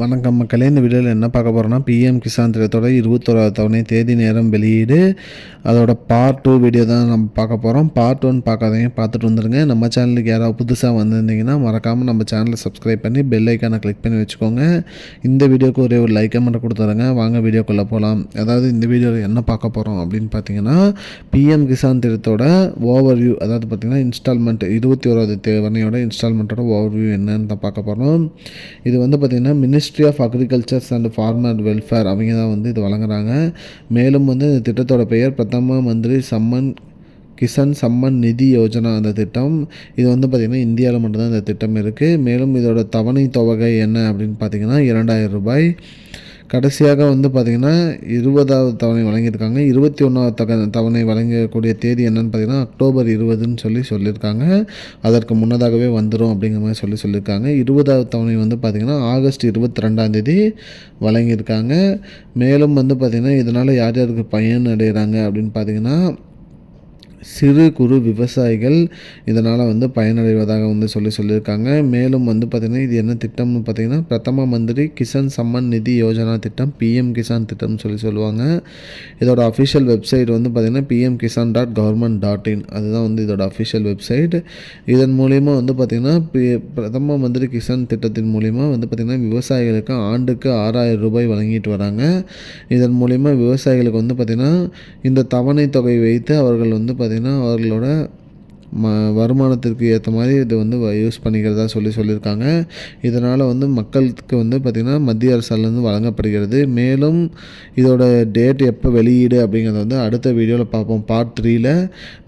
வணக்கம் மக்களே இந்த வீடியோவில் என்ன பார்க்க போகிறோம்னா பிஎம் கிசான் திட்டத்தோட இருபத்தோராவது தவணை தேதி நேரம் வெளியீடு. அதோட பார்ட் டூ வீடியோ தான் நம்ம பார்க்க போகிறோம் பார்ட் ஒன் பார்க்காதீங்க பார்த்துட்டு வந்துருங்க. நம்ம சேனலுக்கு யாராவது புதுசாக வந்திருந்தீங்கன்னா மறக்காமல் நம்ம சேனலை சப்ஸ்கிரைப் பண்ணி பெல் ஐக்கானை கிளிக் பண்ணி வச்சுக்கோங்க. இந்த வீடியோக்கு ஒரே ஒரு லைக்கை மட்டும் கொடுத்துருங்க. வாங்க வீடியோக்குள்ளே போகலாம் அதாவது இந்த வீடியோவில் என்ன பார்க்க போகிறோம் அப்படின்னு பார்த்தீங்கன்னா பிஎம் கிசான் திட்டத்தோட ஓவர்வியூ அதாவது பார்த்திங்கன்னா இன்ஸ்டால்மெண்ட் இருபத்தி ஓராவது தேவனையோட இன்ஸ்டால்மெண்ட்டோட ஓவர் வியூ என்னன்னு தான் பார்க்க போகிறோம் இது வந்து பார்த்திங்கன்னா ministry of agricultures and farmer welfare அவங்க தான் வந்து இது வழங்குறாங்க. மேலும் வந்து இந்த திட்டத்தோட பெயர் பிரதம மந்திரி சம்மன் கிசான் சம்மன் நிதி யோஜனா அந்த திட்டம். இது வந்து பார்த்திங்கன்னா இந்தியாவில் மட்டும்தான் இந்த திட்டம் இருக்குது மேலும் இதோட தவணை தொகை என்ன அப்படின்னு பார்த்தீங்கன்னா இரண்டாயிரம் ரூபாய். கடைசியாக வந்து பார்த்திங்கன்னா இருபதாவது தவணை வழங்கியிருக்காங்க. இருபத்தி ஒன்றாவது தக தவணை வழங்கக்கூடிய தேதி என்னென்னு பார்த்தீங்கன்னா அக்டோபர் இருபதுன்னு சொல்லி சொல்லியிருக்காங்க. அதற்கு முன்னதாகவே வந்துடும் அப்படிங்கிற மாதிரி சொல்லி சொல்லியிருக்காங்க. இருபதாவது தவணை வந்து பார்த்திங்கன்னா ஆகஸ்ட் இருபத்தி ரெண்டாம் தேதி வழங்கியிருக்காங்க. மேலும் வந்து பார்த்திங்கன்னா இதனால் யார் யாருக்கு பயன் அடைகிறாங்க அப்படின்னு பார்த்தீங்கன்னா சிறு குறு விவசாயிகள் இதனால் வந்து பயனடைவதாக வந்து சொல்லி சொல்லியிருக்காங்க. மேலும் வந்து பார்த்திங்கன்னா இது என்ன திட்டம்னு பார்த்திங்கன்னா பிரதம மந்திரி கிசான் சம்மன் நிதி யோஜனா திட்டம் பிஎம் கிசான் திட்டம்னு சொல்லி சொல்லுவாங்க. இதோட அஃபிஷியல் வெப்சைட் வந்து பார்த்திங்கன்னா PM Kisan dot government dot in. அதுதான் வந்து இதோட அஃபிஷியல் வெப்சைட் இதன் மூலிமா வந்து பார்த்திங்கன்னா பி பிரதம மந்திரி கிசான் திட்டத்தின் மூலிமா வந்து பார்த்திங்கன்னா விவசாயிகளுக்கு ஆண்டுக்கு ஆறாயிரம் ரூபாய் வழங்கிட்டு வராங்க. இதன் மூலிமா விவசாயிகளுக்கு வந்து பார்த்திங்கன்னா இந்த தவணை தொகை வைத்து அவர்கள் வந்து பார்த்திங்கன்னா அவர்களோட ம வருமானத்திற்கு ஏற்ற மாதிரி இது வந்து யூஸ் பண்ணிக்கிறதா சொல்லி சொல்லியிருக்காங்க. இதனால் வந்து மக்களுக்கு வந்து பார்த்திங்கன்னா மத்திய அரசாலேருந்து வழங்கப்படுகிறது. மேலும் இதோட டேட் எப்போ வெளியீடு அப்படிங்கிறத வந்து அடுத்த வீடியோவில் பார்ப்போம். பார்ட் த்ரீயில்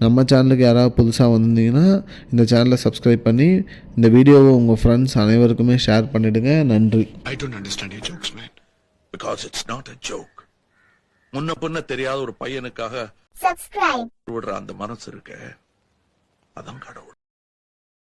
நம்ம சேனலுக்கு யாராவது புதுசாக வந்திருந்தீங்கன்னா இந்த சேனலை சப்ஸ்கிரைப் பண்ணி இந்த வீடியோவை உங்கள் ஃப்ரெண்ட்ஸ் அனைவருக்குமே ஷேர் பண்ணிவிடுங்க நன்றி. I don't understand your jokes, man. Because it's not a joke. முன்ன பின்ன தெரியாத ஒரு பையனுக்காக சப்ஸ்கிரைப் விடுற அந்த மனசு இருக்க அதான் கடவுள்.